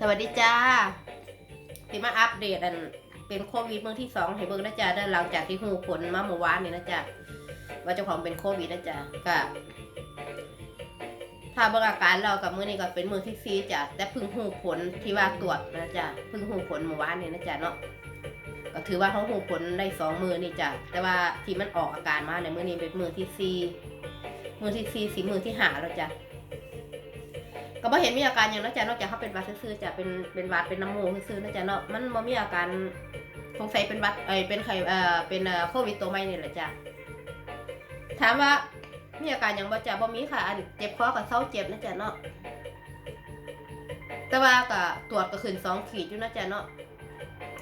สวัสดีจ้าที่มาอัปเดตอันเป็นโควิดเมืองที่สองให้เบิ่งนะจ๊ะได้หลังจากที่หูผลมาเมื่อวานนี่นะจ๊ะว่าเจ้าของเป็นโควิดนะจ๊ะก็ถ้าเบิ่งอาการเรากับมือนี้ก็เป็นมือที่ซีจ้ะแต่เพึ่งหูผลที่ว่าตรวจนะจ๊ะเพึ่งหูผลเมื่อวานนี่นะจ๊ะเนาะก็ถือว่าเขาหูผลได้สองมือนี่จ้ะแต่ว่าที่มันออกอาการมาในมือนี้เป็นมือที่ซี มือที่ซีสีมือที่หาแล้วจ้ะก็บ่เห็นมีอาการอย่างนั้นจ้ะนอกจากเขาเป็นวัดซื่อๆจ้ะเป็นเป็นวัดเป็นน้ำมูกซื่อๆนะจ๊ะเนาะมันบ่มีอาการสงสัยเป็นวัดเอ้ยเป็นไข้เอ่อเป็นโควิดตัวใหม่นี่แหละจ้ะถามว่ามีอาการอย่างบ่จ้ะบ่มีค่ะอันเจ็บคอกับเซาเจ็บนะจ๊ะเนาะแต่ว่าก็ตรวจก็ขึ้นสองขีดอยู่นะจ๊ะเนาะ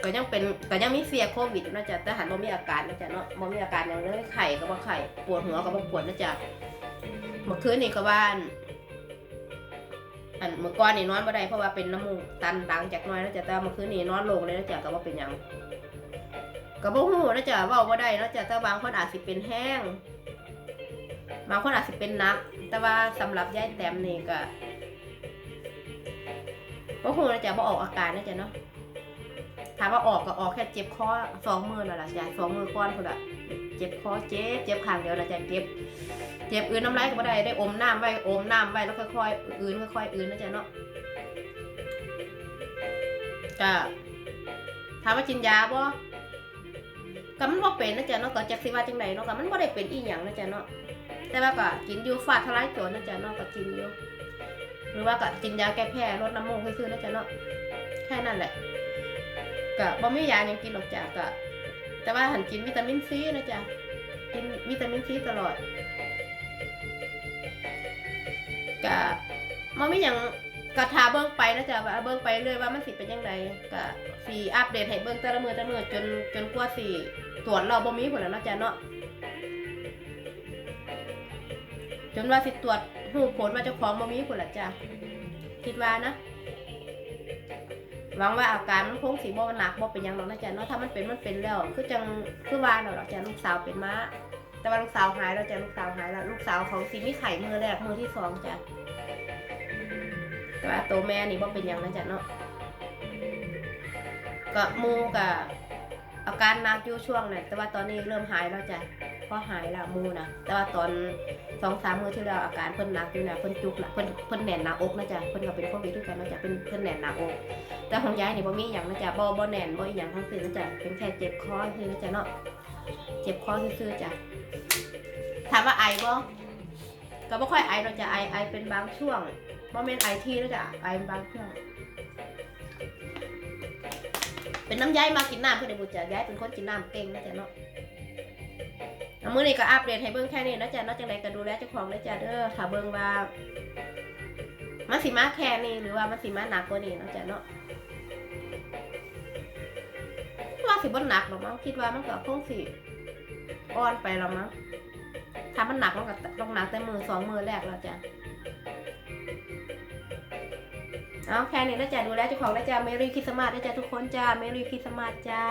ก็ยังเป็นก็ยังมีเสียโควิดอยู่นะจ๊ะแต่หันบ่มีอาการนะจ๊ะเนาะบ่มีอาการอย่างเลยไข้ก็บ่ไข้ปวดหัวก็บ่ปวดนะจ๊ะ เมื่อคืนนี่ก็ว่าอันเมื่อก่อนนี่นอนบ่ได้เพราะว่าเป็นน้ำมูกตันดังจากน้อยแล้วจ้ะแต่เมื่อคืนนี่นอนลงเลยนะจ๊ะก็ว่าเป็นหยังก็บ่ฮู้นะจ๊ะเว้าบ่ได้นะจ๊ะแต่บางคนอาจสิเป็นแห้งบางคนอาจสิเป็นหนัก แต่ว่าสำหรับยายแต้มนี่ก็บ่ฮู้นะจ๊ะบ่ออกอาการนะจ๊ะเนาะถามว่าออกก็ออกแค่เจ็บคอสองมือแล้วล่ะจ้ะสองมือก้อนพุ่นละเจ็บคอเจ็บเจ็บข้างเดียวนะจ๊ะเจ็บเจ็บอื่นน้ำลายก็บ่ได้ได้อมน้ำไว้อมน้ำไว้แล้วค่อยๆอื่นค่อยๆอื่นนะจ๊ะเนาะก็ถามว่ากินยาบ่ก็มันบ่เป็นนะจ๊ะเนาะก็จักสิว่าจังไดเนาะก็มันบ่ได้เป็นอีหยังนะจ๊ะเนาะแต่ว่าก็กินอยู่ฟาดทลายโจรนะจ๊ะเนาะก็กินอยู่หรือว่าก็กินยาแก้แพ้ลดน้ำมูกซื่อนะจ๊ะเนาะแค่นั้นแหละก็บ่มียาหยังกินหรอกจ้ะก็ แต่ว่าหันกินวิตามินซีนะจ๊ะกินวิตามินซีตลอดกะมันไม่ยังกะทาเบิ้งไปนะจ๊ะว่าเบิ้งไปเรื่อยว่ามันสิเป็นยังไงกะสีอัปเดตให้เบิ้งแต่ละมือแต่ละมือจนจนกว่าสิตรวจเราบ่มีผลแล้วนะจ๊ะเนาะจนว่าสิตรวจหูผลว่าเจ้าของบ่มีผลละจ้ะคิดว่านะ หวังว่าอาการมันคงสิบ่หนักบ่เป็นยังหรอกนะจ๊ะเนาะถ้ามันเป็นมันเป็นแล้วคือจังคือว่าเนาะดอกจ้ะลูกสาวเป็นมาแต่ว่าลูกสาวหายแล้วจ้ะลูกสาวหายแล้วลูกสาวของซีมีไข่มือแรกมือที่สองจ้ะแต่ว่าตัวแม่นี่บ่เป็นยังนะจ้ะเนาะก็มูกับอาการหนักอยู่ช่วงนั้นแต่ว่าตอนนี้เริ่มหายแล้วจ้ะ อหายแล้วมูนะแต่ว่าตอนสองสามมือที่แล้วอาการเพิ่นหนักอยู่นะเพิ่นจุกละเพิ่นเพิ่นแน่นหน้าอกนะจ้ะเพิ่นก็เป็นโควิดด้วยกันนะจ้ะเป็นเพิ่นแน่นหน้าอก แต่ของยายนี่บ่มีหยังนะจ๊ะบ่บ่แน่นบ่อีหยังทั้งสิ้นนะจ๊ะเป็นแค่เจ็บคอซื่อนะจ๊ะเนาะเจ็บคอซื่อๆจ้ะถามว่าไอบ่ก็บ่ค่อยไอเราจะไอไอเป็นบางช่วงบ่แม่นไอที่เราจะไอบางช่วงเป็นน้ำย้ายมากินน้ำเพื่อนในบุตรจ้ะย้ายเป็นคนกินน้ำเก่งนะจ๊ะเนาะ มื้อนี้ก็อัปเดตให้เบิ่งแค่นี้นะจ๊ะนาะจังไดก็ดูแลเจ้าของนะจ๊ะเด้อถ้าเบิ่งว่ามันสิมาแค่นี้หรือว่ามันสิมาหนักกว่านี้นะจ๊ะเนาะว่าสิบ่หนักหรอกมั้งคิดว่ามันก็คงสิอ่อนไปแล้วมั้งถ้ามันหนักมันก็ต้องหนักแต่มือสองมือแรกแล้วจ้ะเอาแค่นี้แล้วจ้ะดูแลเจ้าของแล้จ้ะเมรี่คริสต์มาสแล้วจ้ะทุกคนจ้าเมรี่คริสต์มาสจ้า